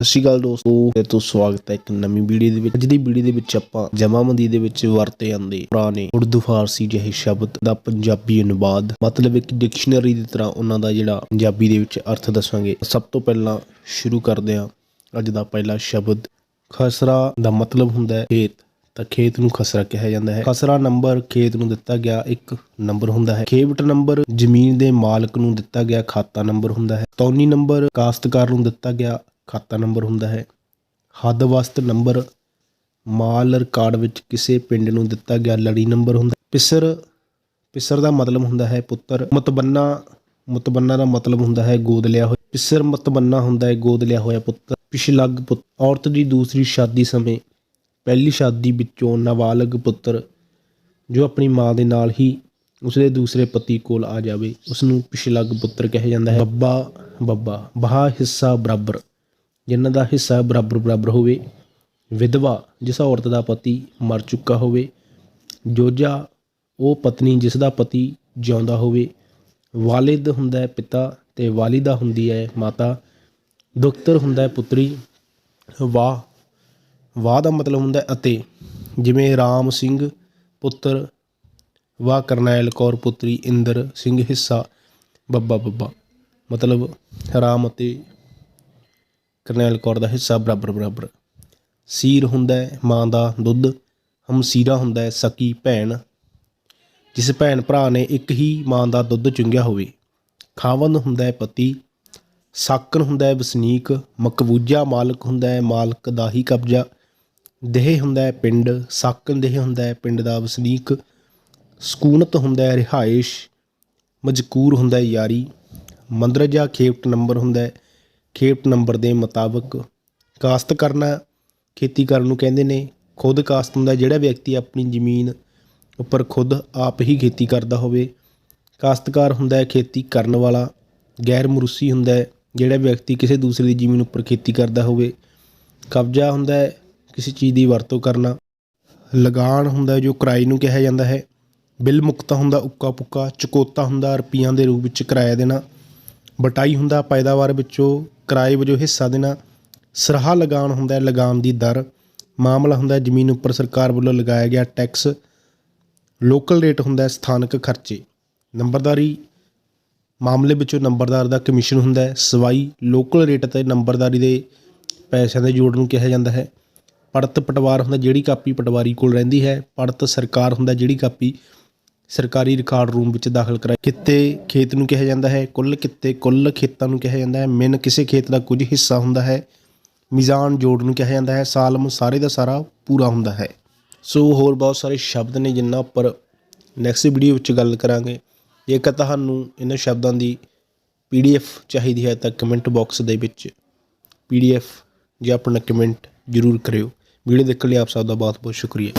ਸਤਿ ਸ਼੍ਰੀ ਅਕਾਲ ਦੋਸਤੋ ਫਿਰ ਤੋਂ ਸਵਾਗਤ ਹੈ ਇੱਕ ਨਵੀਂ ਵੀਡੀਓ ਦੇ ਵਿੱਚ। ਅੱਜ ਦੀ ਵੀਡੀਓ ਦੇ ਵਿੱਚ ਆਪਾਂ ਜਮਾਬੰਦੀ ਦੇ ਵਿੱਚ ਵਰਤੇ ਜਾਂਦੇ ਪੁਰਾਣੇ ਉਰਦੂ, ਫਾਰਸੀ ਜਿਹੇ ਸ਼ਬਦ ਦਾ ਪੰਜਾਬੀ ਅਨੁਵਾਦ। ਮਤਲਬ ਇੱਕ ਡਿਕਸ਼ਨਰੀ ਦੀ ਤਰ੍ਹਾਂ ਉਹਨਾਂ ਦਾ ਜਿਹੜਾ ਪੰਜਾਬੀ ਦੇ ਵਿੱਚ ਅਰਥ ਦੱਸਾਂਗੇ। ਸਭ ਤੋਂ ਪਹਿਲਾਂ ਸ਼ੁਰੂ ਕਰਦੇ ਹਾਂ। ਅੱਜ ਦਾ ਪਹਿਲਾ ਸ਼ਬਦ ਖਸਰਾ ਦਾ ਮਤਲਬ ਹੁੰਦਾ ਹੈ ਖੇਤ। ਤਾਂ ਖੇਤ ਨੂੰ ਖਸਰਾ ਕਿਹਾ ਜਾਂਦਾ ਹੈ। ਖਸਰਾ ਨੰਬਰ ਖੇਤ ਨੂੰ ਦਿੱਤਾ ਗਿਆ ਇੱਕ ਨੰਬਰ ਹੁੰਦਾ ਹੈ। ਖੇਵਟ ਨੰਬਰ ਜ਼ਮੀਨ ਦੇ ਮਾਲਕ ਨੂੰ ਦਿੱਤਾ ਗਿਆ ਖਾਤਾ ਨੰਬਰ ਹੁੰਦਾ ਹੈ। ਤੌਨੀ ਨੰਬਰ ਕਾਸ਼ਤਕਾਰ ਨੂੰ ਦਿੱਤਾ ਗਿਆ ਖਾਤਾ ਨੰਬਰ ਹੁੰਦਾ ਹੈ। ਹੱਦ ਵਸਤ ਨੰਬਰ ਮਾਲ ਰਿਕਾਰਡ ਵਿੱਚ ਕਿਸੇ ਪਿੰਡ ਨੂੰ ਦਿੱਤਾ ਗਿਆ ਲੜੀ ਨੰਬਰ ਹੁੰਦਾ ਪਿਸਰ ਪਿਸਰ ਦਾ ਮਤਲਬ ਹੁੰਦਾ ਹੈ ਪੁੱਤਰ। ਮਤਬੰਨਾ ਮਤਬੰਨਾ ਦਾ ਮਤਲਬ ਹੁੰਦਾ ਹੈ ਗੋਦ ਲਿਆ ਹੋਇਆ। ਪਿਸਰ ਮਤਬੰਨਾ ਹੁੰਦਾ ਹੈ ਗੋਦ ਲਿਆ ਹੋਇਆ ਪੁੱਤਰ। ਪਿਛਲੱਗ ਪੁੱਤ, ਔਰਤ ਦੀ ਦੂਸਰੀ ਸ਼ਾਦੀ ਸਮੇਂ ਪਹਿਲੀ ਸ਼ਾਦੀ ਵਿੱਚੋਂ ਨਾਬਾਲਗ ਪੁੱਤਰ ਜੋ ਆਪਣੀ ਮਾਂ ਦੇ ਨਾਲ ਹੀ ਉਸਦੇ ਦੂਸਰੇ ਪਤੀ ਕੋਲ ਆ ਜਾਵੇ ਉਸ ਨੂੰ ਪਿਛਲੱਗ ਪੁੱਤਰ ਕਿਹਾ ਜਾਂਦਾ ਹੈ। ਬੱਬਾ ਬੱਬਾ, ਬਹਾ ਹਿੱਸਾ ਬਰਾਬਰ। ਜਿਨ੍ਹਾਂ ਦਾ ਹਿੱਸਾ ਬਰਾਬਰ ਬਰਾਬਰ ਹੋਵੇ, ਵਿਧਵਾ ਜਿਸ ਔਰਤ ਦਾ ਪਤੀ ਮਰ ਚੁੱਕਾ ਹੋਵੇ, ਜੋਜਾ ਉਹ ਪਤਨੀ ਜਿਸ ਦਾ ਪਤੀ ਜਿਉਂਦਾ ਹੋਵੇ, ਵਾਲਿਦ ਹੁੰਦਾ ਹੈ ਪਿਤਾ ਤੇ ਵਾਲਿਦਾ ਹੁੰਦੀ ਹੈ ਮਾਤਾ, ਦੁਖਤਰ ਹੁੰਦਾ ਹੈ ਪੁੱਤਰੀ, ਵਾਹ ਵਾਹ ਦਾ ਮਤਲਬ ਹੁੰਦਾ ਹੈ ਅਤੇ, ਜਿਵੇਂ ਰਾਮ ਸਿੰਘ ਪੁੱਤਰ, ਵਾਹ ਕਰਨੈਲ ਕੌਰ ਪੁੱਤਰੀ ਇੰਦਰ ਸਿੰਘ ਹਿੱਸਾ, ਬੱਬਾ ਬੱਬਾ, ਮਤਲਬ ਰਾਮ ਅਤੇ ਕਰਨੈਲ ਕੌਰ ਦਾ ਹਿੱਸਾ ਬਰਾਬਰ ਬਰਾਬਰ। ਸੀਰ ਹੁੰਦਾ ਹੈ, ਮਾਂ ਦਾ ਦੁੱਧ, ਹਮਸੀਰਾ ਹੁੰਦਾ ਹੈ, ਸਕੀ ਭੈਣ। ਜਿਸ ਭੈਣ ਭਰਾ ਨੇ ਇੱਕ ਹੀ ਮਾਂ ਦਾ ਦੁੱਧ ਚੁੰਗਿਆ ਹੋਵੇ। ਖਾਵੰਦ ਹੁੰਦਾ ਹੈ ਪਤੀ, ਸਾਕਣ ਹੁੰਦਾ ਹੈ ਵਸਨੀਕ, ਮਕਬੂਜਾ ਮਾਲਕ ਹੁੰਦਾ ਹੈ ਮਾਲਕ ਦਾ ਹੀ ਕਬਜ਼ਾ। ਦੇਹ ਹੁੰਦਾ ਹੈ ਪਿੰਡ, ਸਾਕਣ ਦੇਹ ਹੁੰਦਾ ਹੈ ਪਿੰਡ ਦਾ ਵਸਨੀਕ। ਸਕੂਨਤ ਹੁੰਦਾ ਹੈ ਰਿਹਾਇਸ਼, ਮਜ਼ਕੂਰ ਹੁੰਦਾ ਹੈ ਯਾਰੀ। ਮੰਦਰਜਾ ਖੇਪਟ ਨੰਬਰ ਹੁੰਦਾ ਹੈ ਖੇਪ ਨੰਬਰ ਦੇ ਮੁਤਾਬਕ ਕਾਸ਼ਤ ਕਰਨਾ ਖੇਤੀ ਕਰਨ ਨੂੰ ਕਹਿੰਦੇ ਨੇ, ਖੁਦ ਕਾਸ਼ਤ ਹੁੰਦਾ ਜਿਹੜਾ ਵਿਅਕਤੀ ਆਪਣੀ ਜ਼ਮੀਨ ਉੱਪਰ ਖੁਦ ਆਪ ਹੀ ਖੇਤੀ ਕਰਦਾ ਹੋਵੇ। ਕਾਸ਼ਤਕਾਰ ਹੁੰਦਾ ਹੈ ਖੇਤੀ ਕਰਨ ਵਾਲਾ, ਗੈਰ ਮਰੂਸੀ ਹੁੰਦਾ ਹੈ, ਜਿਹੜਾ ਵਿਅਕਤੀ ਕਿਸੇ ਦੂਸਰੇ ਦੀ ਜ਼ਮੀਨ ਉੱਪਰ ਖੇਤੀ ਕਰਦਾ ਹੋਵੇ। ਕਬਜ਼ਾ ਹੁੰਦਾ ਹੈ ਕਿਸੇ ਚੀਜ਼ ਦੀ ਵਰਤੋਂ ਕਰਨਾ। ਲਗਾਨ ਹੁੰਦਾ ਜੋ ਕਿਰਾਏ ਨੂੰ ਕਿਹਾ ਜਾਂਦਾ ਹੈ। ਬਿੱਲ ਮੁਕਤਾ ਹੁੰਦਾ, ਉੱਕਾ ਪੁੱਕਾ ਚਕੋਤਾ ਹੁੰਦਾ, ਰੁਪਈਆਂ ਦੇ ਰੂਪ ਵਿੱਚ ਕਿਰਾਇਆ ਦੇਣਾ। ਬਟਾਈ ਹੁੰਦਾ, ਪੈਦਾਵਾਰ ਵਿੱਚੋਂ ਕਿਰਾਏ ਵਜੋਂ ਹਿੱਸਾ ਦੇਣਾ, ਸਰਾਹ ਲਗਾਨ ਹੁੰਦਾ ਹੈ ਦੀ ਦਰ। ਮਾਮਲਾ ਹੁੰਦਾ ਜ਼ਮੀਨ ਉੱਪਰ ਸਰਕਾਰ ਵੱਲੋਂ ਲਗਾਇਆ ਗਿਆ ਟੈਕਸ। ਲੋਕਲ ਰੇਟ ਹੁੰਦਾ ਸਥਾਨਕ ਖਰਚੇ। ਨੰਬਰਦਾਰੀ, ਮਾਮਲੇ ਵਿੱਚੋਂ ਨੰਬਰਦਾਰ ਦਾ ਕਮਿਸ਼ਨ ਹੁੰਦਾ ਸਵਾਈ, ਲੋਕਲ ਰੇਟ ਅਤੇ ਨੰਬਰਦਾਰੀ ਦੇ ਪੈਸਿਆਂ ਦੇ ਜੋੜ ਨੂੰ ਕਿਹਾ ਜਾਂਦਾ ਹੈ। ਪੜਤ ਪਟਵਾਰ ਹੁੰਦਾ, ਜਿਹੜੀ ਕਾਪੀ ਪਟਵਾਰੀ ਕੋਲ ਰਹਿੰਦੀ ਹੈ। ਪੜਤ ਸਰਕਾਰ ਹੁੰਦਾ, ਜਿਹੜੀ ਕਾਪੀ ਸਰਕਾਰੀ ਰਿਕਾਰਡ ਰੂਮ ਵਿੱਚ ਦਾਖਲ ਕਰਾਈ ਕਿੱਤੇ ਖੇਤ ਨੂੰ ਕਿਹਾ ਜਾਂਦਾ ਹੈ, ਕੁੱਲ ਕਿੱਤੇ ਕੁੱਲ ਖੇਤਾਂ ਨੂੰ ਕਿਹਾ ਜਾਂਦਾ ਹੈ, ਮਿਨ ਕਿਸੇ ਖੇਤ ਦਾ ਕੁਝ ਹਿੱਸਾ ਹੁੰਦਾ ਹੈ, ਮੀਜ਼ਾਨ ਜੋੜ ਨੂੰ ਕਿਹਾ ਜਾਂਦਾ ਹੈ ਸਾਲਮ ਸਾਰੇ ਦਾ ਸਾਰਾ ਪੂਰਾ ਹੁੰਦਾ ਹੈ। ਸੋ ਹੋਰ ਬਹੁਤ ਸਾਰੇ ਸ਼ਬਦ ਨੇ ਜਿਨ੍ਹਾਂ ਉੱਪਰ ਨੈਕਸਟ ਵੀਡੀਓ ਵਿੱਚ ਗੱਲ ਕਰਾਂਗੇ। ਜੇਕਰ ਤੁਹਾਨੂੰ ਇਹਨਾਂ ਸ਼ਬਦਾਂ ਦੀ ਪੀਡੀਐਫ ਚਾਹੀਦੀ ਹੈ ਤਾਂ ਕਮੈਂਟ ਬਾਕਸ ਦੇ ਵਿੱਚ ਪੀਡੀਐਫ ਜਾਂ ਆਪਣਾ ਕਮੈਂਟ ਜ਼ਰੂਰ ਕਰਿਓ। ਵੀਡੀਓ ਦੇਖਣ ਲਈ ਆਪ ਸਭ ਦਾ ਬਹੁਤ ਬਹੁਤ ਸ਼ੁਕਰੀਆ।